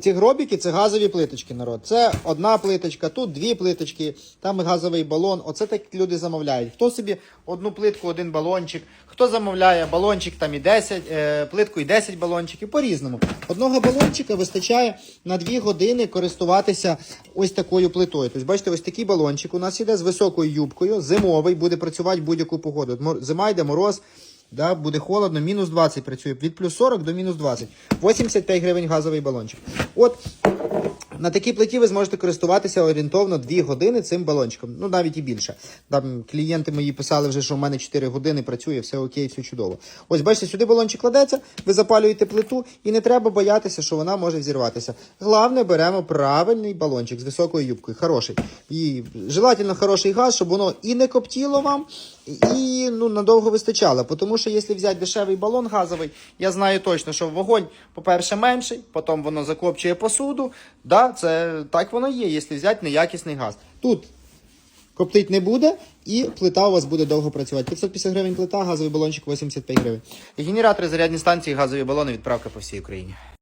Ці гробіки це газові плиточки, народ. Це одна плиточка, тут дві плиточки, там газовий балон. Оце так люди замовляють. Хто собі одну плитку, один балончик, хто замовляє балончик там і 10, е, плитку і 10 балончиків, по-різному. Одного балончика вистачає на 2 години користуватися ось такою плитою. Тобто, бачите, ось такий балончик у нас іде з високою юбкою, зимовий, буде працювати будь-яку погоду. Зима йде мороз. Да, буде холодно, мінус 20 працює, від плюс 40 до мінус 20. 85 гривень газовий балончик. От на такій плиті ви зможете користуватися орієнтовно 2 години цим балончиком, ну навіть і більше. Там клієнти мої писали вже, що в мене 4 години працює, все окей, все чудово. Ось бачите, сюди балончик кладеться, ви запалюєте плиту і не треба боятися, що вона може взірватися. Головне, беремо правильний балончик з високою юбкою, хороший. І желательно хороший газ, щоб воно і не коптіло вам, і ну, надовго вистачало. Тому що якщо взяти дешевий балон газовий, я знаю точно, що вогонь, по-перше, менший, потім воно закопчує посуду. Да, це так воно є, якщо взяти неякісний газ. Тут коптить не буде, і плита у вас буде довго працювати. 550 гривень плита, газовий балончик 85 гривень. Генератори, зарядні станції, газові балони, відправка по всій Україні.